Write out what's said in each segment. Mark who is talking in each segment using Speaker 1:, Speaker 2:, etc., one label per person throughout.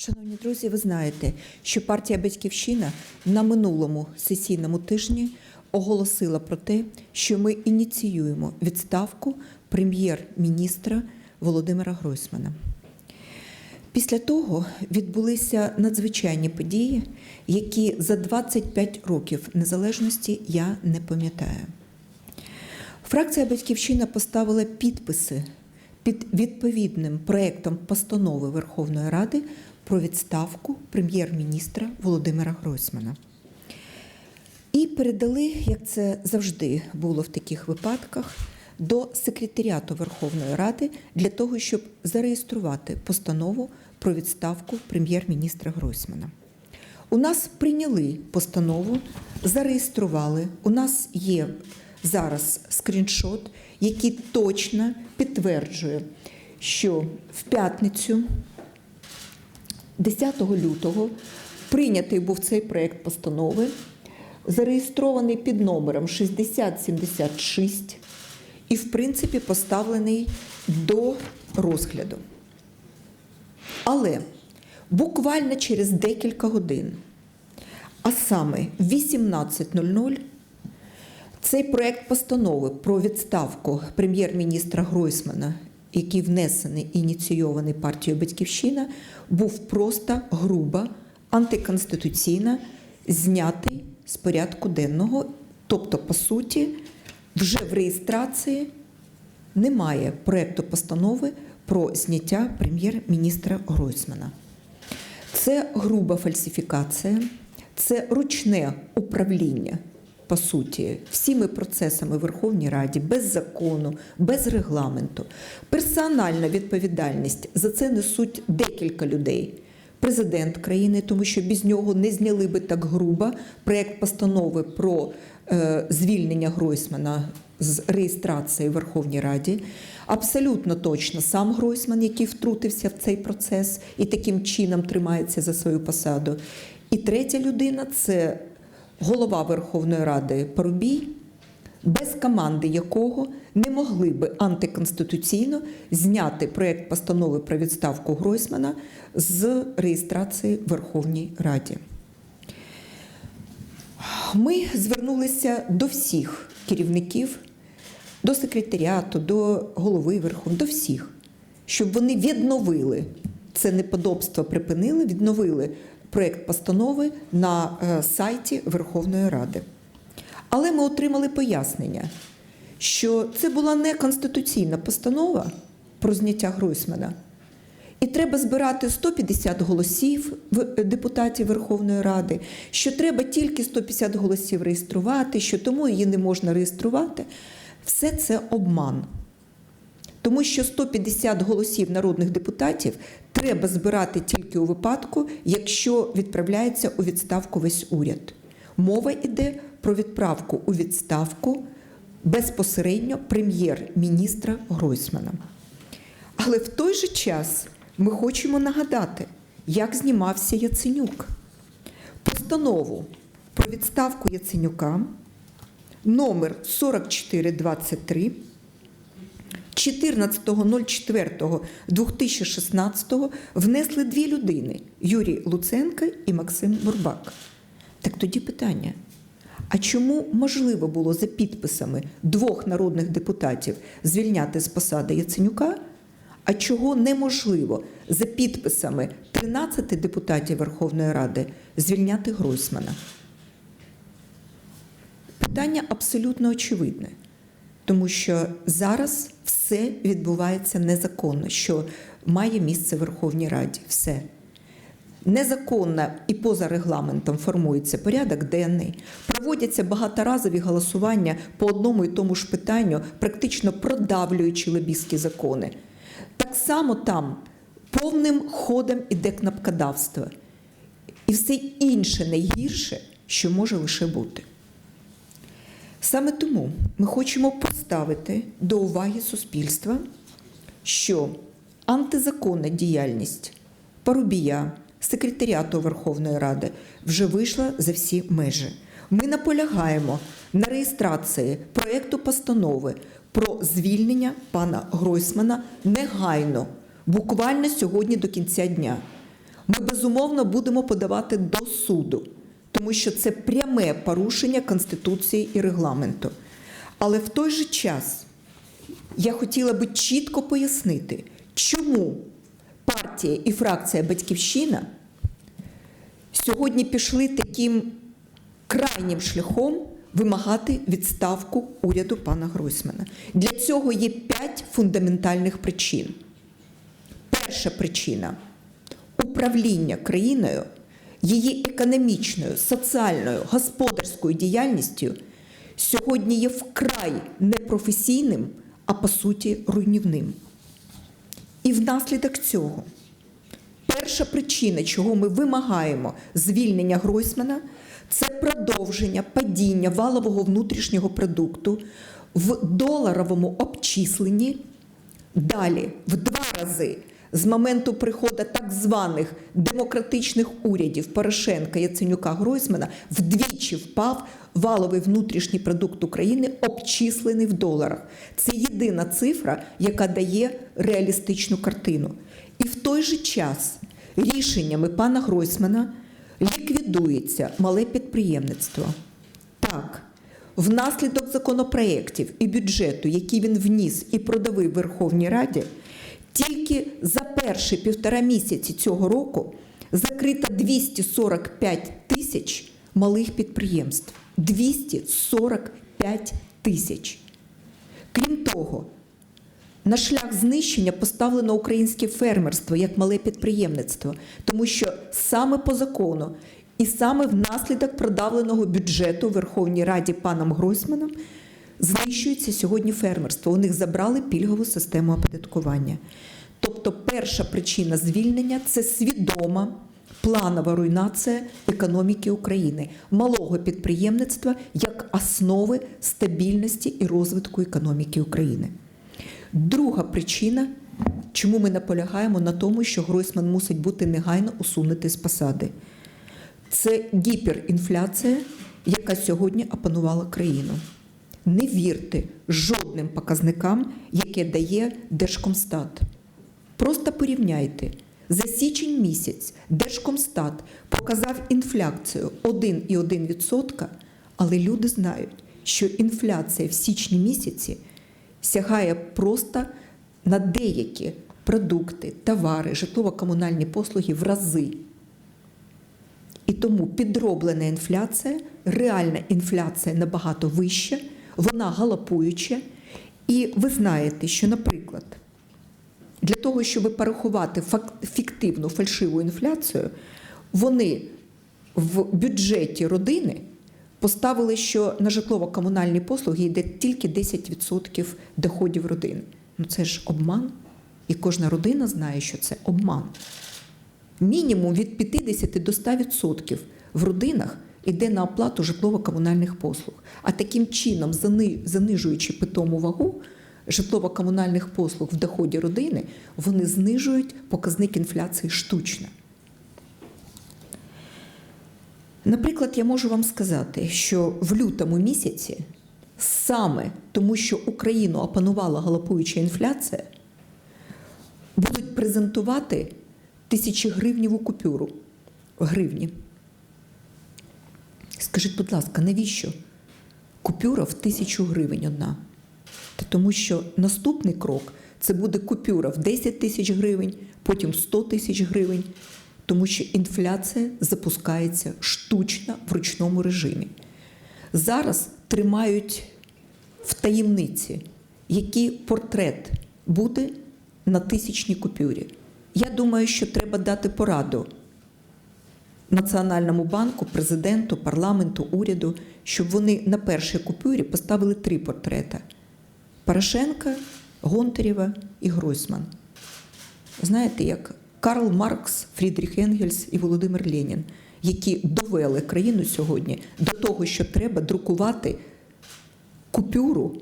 Speaker 1: Шановні друзі, ви знаєте, що партія Батьківщина на минулому сесійному тижні оголосила про те, що ми ініціюємо відставку прем'єр-міністра Володимира Гройсмана. Після того відбулися надзвичайні події, які за 25 років незалежності я не пам'ятаю. Фракція Батьківщина поставила підписи під відповідним проектом постанови Верховної Ради про відставку прем'єр-міністра Володимира Гройсмана. І передали, як це завжди було в таких випадках, до секретаріату Верховної Ради для того, щоб зареєструвати постанову про відставку прем'єр-міністра Гройсмана. У нас прийняли постанову, зареєстрували. У нас є зараз скріншот, який точно підтверджує, що в п'ятницю, 10 лютого, прийнятий був цей проект постанови, зареєстрований під номером 6076 і, в принципі, поставлений до розгляду. Але буквально через декілька годин, а саме в 18.00, цей проект постанови про відставку прем'єр-міністра Гройсмана, який внесений і ініційований партією Батьківщина, був просто грубо антиконституційно знятий з порядку денного. Тобто, по суті, вже в реєстрації немає проекту постанови про зняття прем'єр-міністра Гройсмана. Це груба фальсифікація, це ручне управління, по суті, всіми процесами в Верховній Раді, без закону, без регламенту. Персональна відповідальність за це несуть декілька людей. Президент країни, тому що без нього не зняли би так грубо проект постанови про е, звільнення Гройсмана з реєстрації в Верховній Раді. Абсолютно точно сам Гройсман, який втрутився в цей процес і таким чином тримається за свою посаду. І третя людина це голова Верховної Ради Парубій, без команди якого не могли би антиконституційно зняти проект постанови про відставку Гройсмана з реєстрації в Верховній Раді. Ми звернулися до всіх керівників, до секретаріату, до голови Верховної, до всіх, щоб вони відновили це неподобство, припинили, відновили проект постанови на е, сайті Верховної Ради. Але ми отримали пояснення, що це була не конституційна постанова про зняття Гройсмана. І треба збирати 150 голосів в- депутатів Верховної Ради, що треба тільки 150 голосів реєструвати, що тому її не можна реєструвати. Все це обман. Тому що 150 голосів народних депутатів треба збирати тільки у випадку, якщо відправляється у відставку весь уряд. Мова йде про відправку у відставку безпосередньо прем'єр-міністра Гройсмана. Але в той же час ми хочемо нагадати, як знімався Яценюк. Постанову про відставку Яценюка номер 4423 14.04.2016 внесли дві людини Юрій Луценко і Максим Бурбак. Так тоді питання. А чому можливо було за підписами двох народних депутатів звільняти з посади Яценюка, а чого неможливо за підписами 13 депутатів Верховної Ради звільняти Гройсмана? Питання абсолютно очевидне, тому що зараз все відбувається незаконно, що має місце в Верховній Раді. Все. Незаконно і поза регламентом формується порядок денний, проводяться багаторазові голосування по одному і тому ж питанню, практично продавлюючи лобістські закони. Так само там повним ходом іде кнопкодавство. І все інше найгірше, що може лише бути. Саме тому ми хочемо поставити до уваги суспільства, що антизаконна діяльність Парубія, секретаріату Верховної Ради вже вийшла за всі межі. Ми наполягаємо на реєстрації проєкту постанови про звільнення пана Гройсмана негайно, буквально сьогодні до кінця дня. Ми безумовно будемо подавати до суду, тому що це пряме порушення Конституції і регламенту. Але в той же час я хотіла би чітко пояснити, чому партія і фракція Батьківщина сьогодні пішли таким крайнім шляхом вимагати відставку уряду пана Гройсмана. Для цього є п'ять фундаментальних причин. Перша причина управління країною, її економічною, соціальною, господарською діяльністю сьогодні є вкрай непрофесійним, а по суті руйнівним. І внаслідок цього перша причина, чого ми вимагаємо звільнення Гройсмана, це продовження падіння валового внутрішнього продукту в доларовому обчисленні далі в два рази з моменту приходу так званих демократичних урядів Порошенка, Яценюка, Гройсмана вдвічі впав валовий внутрішній продукт України, обчислений в доларах. Це єдина цифра, яка дає реалістичну картину. І в той же час рішеннями пана Гройсмана ліквідується мале підприємництво. Так, внаслідок законопроєктів і бюджету, які він вніс і продавив Верховній Раді, тільки за перші півтора місяці цього року закрито 245 тисяч малих підприємств. 245 тисяч. Крім того, на шлях знищення поставлено українське фермерство як мале підприємництво, тому що саме по закону і саме внаслідок продавленого бюджету Верховній Раді паном Гройсманом знищується сьогодні фермерство. У них забрали пільгову систему оподаткування. Тобто, перша причина звільнення це свідома планова руйнація економіки України, малого підприємництва як основи стабільності і розвитку економіки України. Друга причина, чому ми наполягаємо на тому, що Гройсман мусить бути негайно усунути з посади, це гіперінфляція, яка сьогодні опанувала країну. Не вірте жодним показникам, яке дає Держкомстат. Просто порівняйте. За січень місяць Держкомстат показав інфляцію 1,1%, але люди знають, що інфляція в січні місяці сягає просто на деякі продукти, товари, житлово-комунальні послуги в рази. І тому підроблена інфляція, реальна інфляція набагато вища, вона галопуюча. І ви знаєте, що, наприклад, для того, щоб порахувати фіктивну фальшиву інфляцію, вони в бюджеті родини поставили, що на житлово-комунальні послуги йде тільки 10% доходів родини. Ну це ж обман. І кожна родина знає, що це обман. Мінімум від 50 до 100% в родинах йде на оплату житлово-комунальних послуг. А таким чином, занижуючи питому вагу житлово-комунальних послуг в доході родини, вони знижують показник інфляції штучно. Наприклад, я можу вам сказати, що в лютому місяці саме тому, що Україну опанувала галопуюча інфляція, будуть презентувати тисячогривніву купюру в гривні. Скажіть, будь ласка, навіщо? Купюра в тисячу гривень одна. Та тому що наступний крок це буде купюра в 10 тисяч гривень, потім 100 тисяч гривень, тому що інфляція запускається штучно в ручному режимі. Зараз тримають в таємниці, який портрет буде на тисячній купюрі. Я думаю, що треба дати пораду Національному банку, президенту, парламенту, уряду, щоб вони на першій купюрі поставили три портрета: Порошенка, Гонтарєва і Гройсман. Знаєте, як Карл Маркс, Фрідріх Енгельс і Володимир Ленін, які довели країну сьогодні до того, що треба друкувати купюру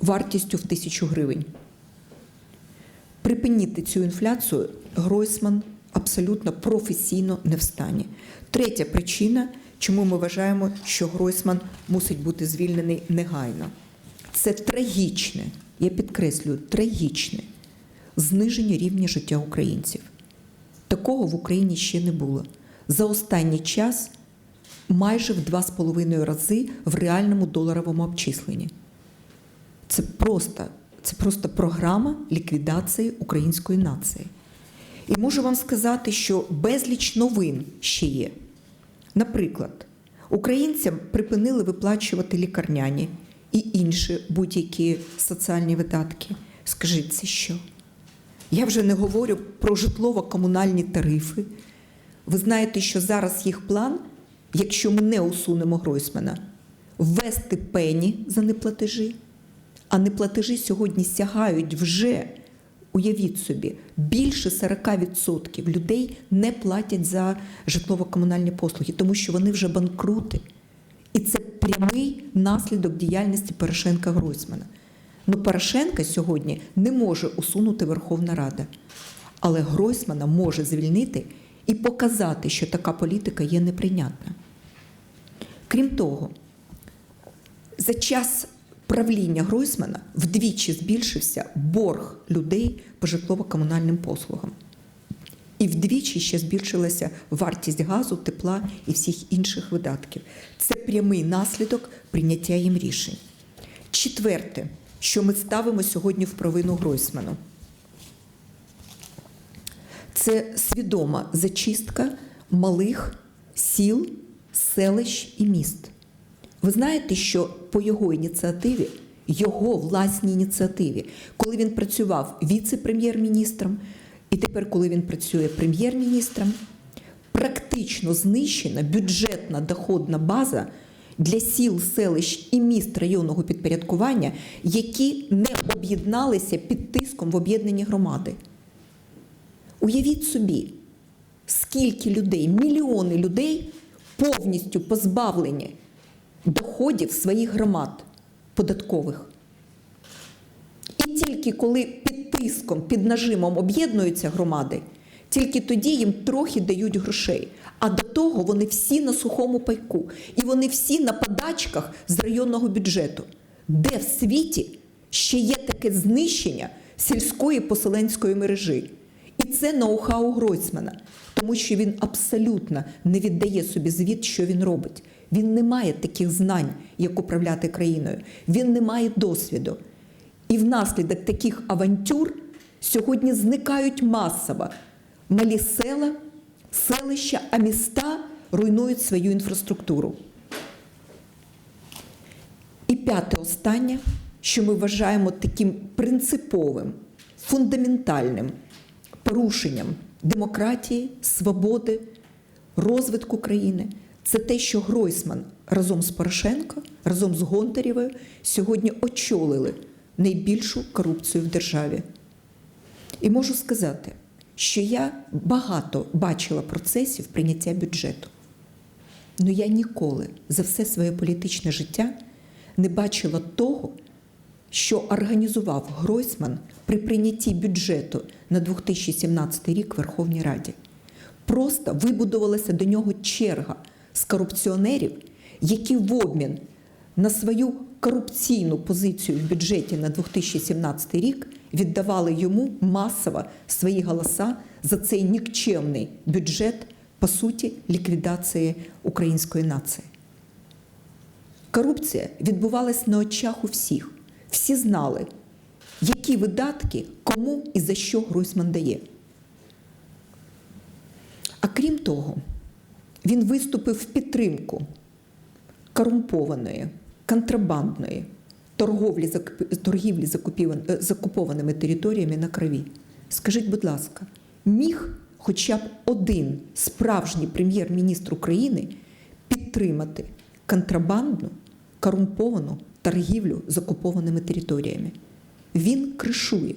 Speaker 1: вартістю в тисячу гривень. Припинити цю інфляцію Гройсман абсолютно професійно не в стані. Третя причина, чому ми вважаємо, що Гройсман мусить бути звільнений негайно, це трагічне, я підкреслюю, трагічне зниження рівня життя українців. Такого в Україні ще не було. За останній час майже в 2,5 рази в реальному доларовому обчисленні. Це просто, це просто програма ліквідації української нації. І можу вам сказати, що безліч новин ще є. Наприклад, українцям припинили виплачувати лікарняні і інші будь-які соціальні видатки. Скажіть, це що? Я вже не говорю про житлово-комунальні тарифи. Ви знаєте, що зараз їх план, якщо ми не усунемо Гройсмана, ввести пені за неплатежі. А неплатежі сьогодні сягають вже, уявіть собі, більше 40% людей не платять за житлово-комунальні послуги, тому що вони вже банкрути. І це прямий наслідок діяльності Порошенка Гройсмана. Ну, Порошенка сьогодні не може усунути Верховна Рада, але Гройсмана може звільнити і показати, що така політика є неприйнятна. Крім того, за час правління Гройсмана вдвічі збільшився борг людей по житлово-комунальним послугам. І вдвічі ще збільшилася вартість газу, тепла і всіх інших видатків. Це прямий наслідок прийняття їм рішень. Четверте, що ми ставимо сьогодні в провину Гройсману, це свідома зачистка малих сіл, селищ і міст. Ви знаєте, що по його ініціативі, його власній ініціативі, коли він працював віце-прем'єр-міністром, і тепер, коли він працює прем'єр-міністром, практично знищена бюджетна доходна база для сіл, селищ і міст районного підпорядкування, які не об'єдналися під тиском в об'єднані громади. Уявіть собі, скільки людей, мільйони людей повністю позбавлені доходів своїх громад податкових. І тільки коли під тиском, під нажимом об'єднуються громади, тільки тоді їм трохи дають грошей. А до того вони всі на сухому пайку. І вони всі на подачках з районного бюджету. Де в світі ще є таке знищення сільської поселенської мережі? І це ноу-хау Гройсмана, тому що він абсолютно не віддає собі звіт, що він робить. Він не має таких знань, як управляти країною. Він не має досвіду. І внаслідок таких авантюр сьогодні зникають масово малі села, селища, а міста руйнують свою інфраструктуру. І п'яте останнє, що ми вважаємо таким принциповим, фундаментальним порушенням демократії, свободи, розвитку країни, це те, що Гройсман разом з Порошенко, разом з Гонтарєвою сьогодні очолили найбільшу корупцію в державі. І можу сказати, що я багато бачила процесів прийняття бюджету. Але я ніколи за все своє політичне життя не бачила того, що організував Гройсман при прийнятті бюджету на 2017 рік в Верховній Раді. Просто вибудувалася до нього черга з корупціонерів, які в обмін на свою корупційну позицію в бюджеті на 2017 рік віддавали йому масово свої голоса за цей нікчемний бюджет, по суті, ліквідації української нації. Корупція відбувалась на очах у всіх. Всі знали, які видатки кому і за що Гройсман дає. А крім того, він виступив в підтримку корумпованої, контрабандної торговлі, торгівлі закупованими територіями на крові. Скажіть, будь ласка, міг хоча б один справжній прем'єр-міністр України підтримати контрабандну, корумповану торгівлю з окупованими територіями? Він кришує.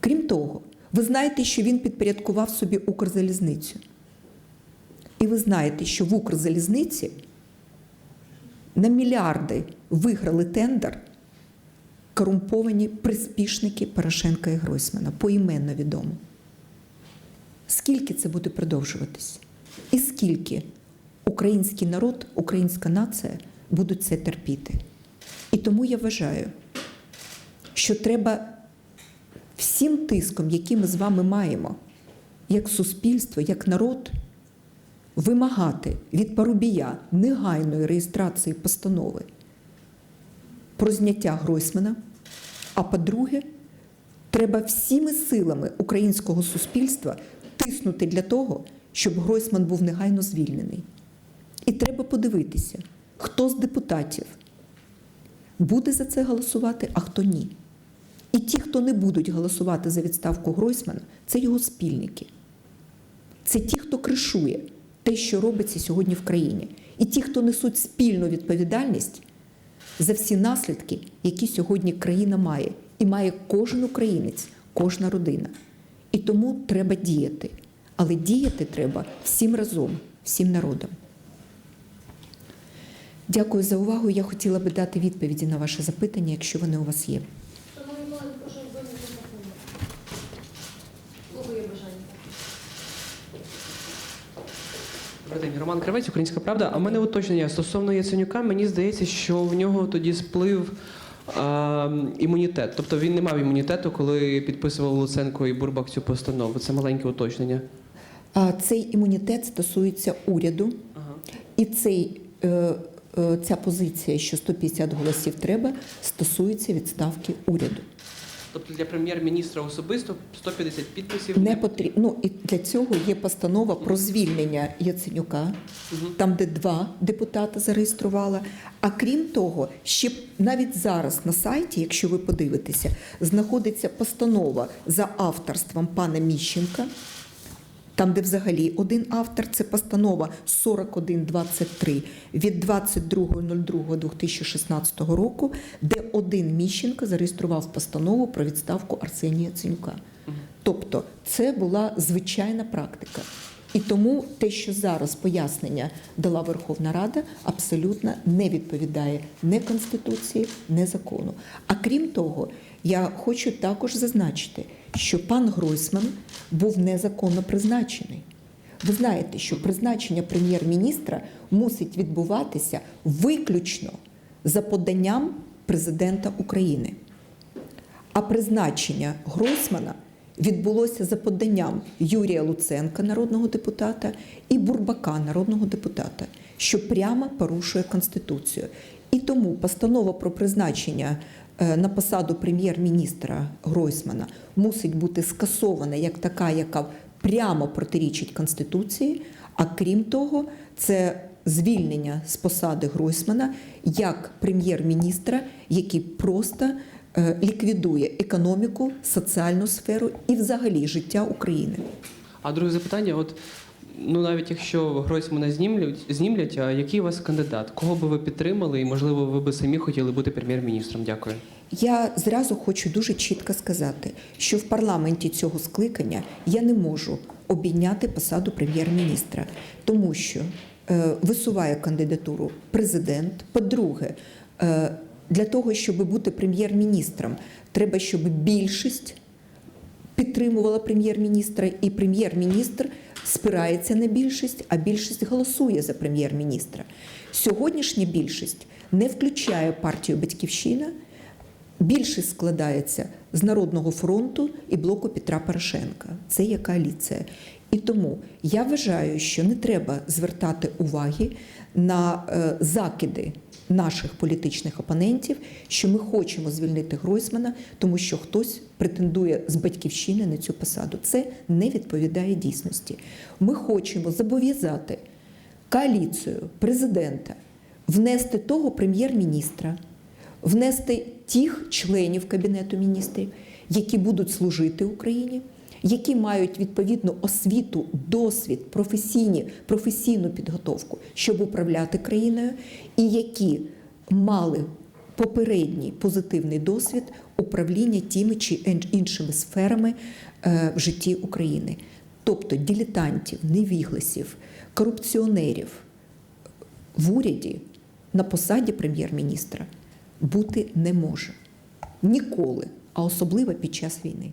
Speaker 1: Крім того, ви знаєте, що він підпорядкував собі Укрзалізницю. І ви знаєте, що в Укрзалізниці на мільярди виграли тендер корумповані приспішники Порошенка і Гройсмана, поіменно відомо. Скільки це буде продовжуватись? І скільки український народ, українська нація будуть це терпіти? І тому я вважаю, що треба всім тиском, який ми з вами маємо, як суспільство, як народ вимагати від Парубія негайної реєстрації постанови про зняття Гройсмана. А по-друге, треба всіми силами українського суспільства тиснути для того, щоб Гройсман був негайно звільнений. І треба подивитися, хто з депутатів буде за це голосувати, а хто ні. І ті, хто не будуть голосувати за відставку Гройсмана, це його спільники. Це ті, хто кришує те, що робиться сьогодні в країні. І ті, хто несуть спільну відповідальність за всі наслідки, які сьогодні країна має, і має кожен українець, кожна родина. І тому треба діяти. Але діяти треба всім разом, всім народом. Дякую за увагу. Я хотіла би дати відповіді на ваше запитання, якщо вони у вас є.
Speaker 2: День, Роман Кравець, Українська Правда. А в мене уточнення стосовно Яценюка, мені здається, що в нього тоді сплив а, імунітет. Тобто він не мав імунітету, коли підписував Луценко і Бурбак цю постанову. Це маленьке уточнення.
Speaker 1: А цей імунітет стосується уряду,
Speaker 2: Ага.
Speaker 1: і цей, е, е, ця позиція, що 150 голосів треба, стосується відставки уряду.
Speaker 2: Тобто для прем'єр-міністра особисто 150 підписів
Speaker 1: Не потрібно. Ну і для цього є постанова про звільнення Яценюка,
Speaker 2: угу.
Speaker 1: там, де два депутати зареєстрували. А крім того, ще навіть зараз на сайті, якщо ви подивитеся, знаходиться постанова за авторством пана Міщенка. Там, де взагалі один автор, це постанова 4123 від 22.02.2016 року, де один Міщенко зареєстрував постанову про відставку Арсенія Яценюка. Тобто це була звичайна практика. І тому те, що зараз пояснення дала Верховна Рада, абсолютно не відповідає не Конституції, не закону. А крім того, я хочу також зазначити, що пан Гройсман був незаконно призначений. Ви знаєте, що призначення прем'єр-міністра мусить відбуватися виключно за поданням президента України. А призначення Гройсмана відбулося за поданням Юрія Луценка, народного депутата, і Бурбака, народного депутата, що прямо порушує Конституцію. І тому постанова про призначення на посаду прем'єр-міністра Гройсмана мусить бути скасована як така, яка прямо протирічить Конституції. А крім того, це звільнення з посади Гройсмана як прем'єр-міністра, який просто е, ліквідує економіку, соціальну сферу і взагалі життя України.
Speaker 2: А друге запитання: от ну навіть якщо Гройсмана знімлять, знімлять, а який у вас кандидат? Кого би ви підтримали, і можливо ви би самі хотіли бути прем'єр-міністром? Дякую.
Speaker 1: Я зразу хочу дуже чітко сказати, що в парламенті цього скликання я не можу обійняти посаду прем'єр-міністра, тому що е, висуває кандидатуру президент. По-друге, е, для того, щоб бути прем'єр-міністром, треба, щоб більшість підтримувала прем'єр-міністра, і прем'єр-міністр спирається на більшість, а більшість голосує за прем'єр-міністра. Сьогоднішня більшість не включає партію Батьківщина. Більшість складається з Народного фронту і блоку Петра Порошенка. Це є коаліція. І тому я вважаю, що не треба звертати уваги на е, закиди наших політичних опонентів, що ми хочемо звільнити Гройсмана, тому що хтось претендує з батьківщини на цю посаду. Це не відповідає дійсності. Ми хочемо зобов'язати коаліцію президента внести того прем'єр-міністра, внести тих членів Кабінету міністрів, які будуть служити Україні, які мають відповідну освіту, досвід, професійні, професійну підготовку, щоб управляти країною, і які мали попередній позитивний досвід управління тими чи іншими сферами е, в житті України. Тобто дилетантів, невігласів, корупціонерів в уряді на посаді прем'єр-міністра бути не може ніколи, а особливо під час війни.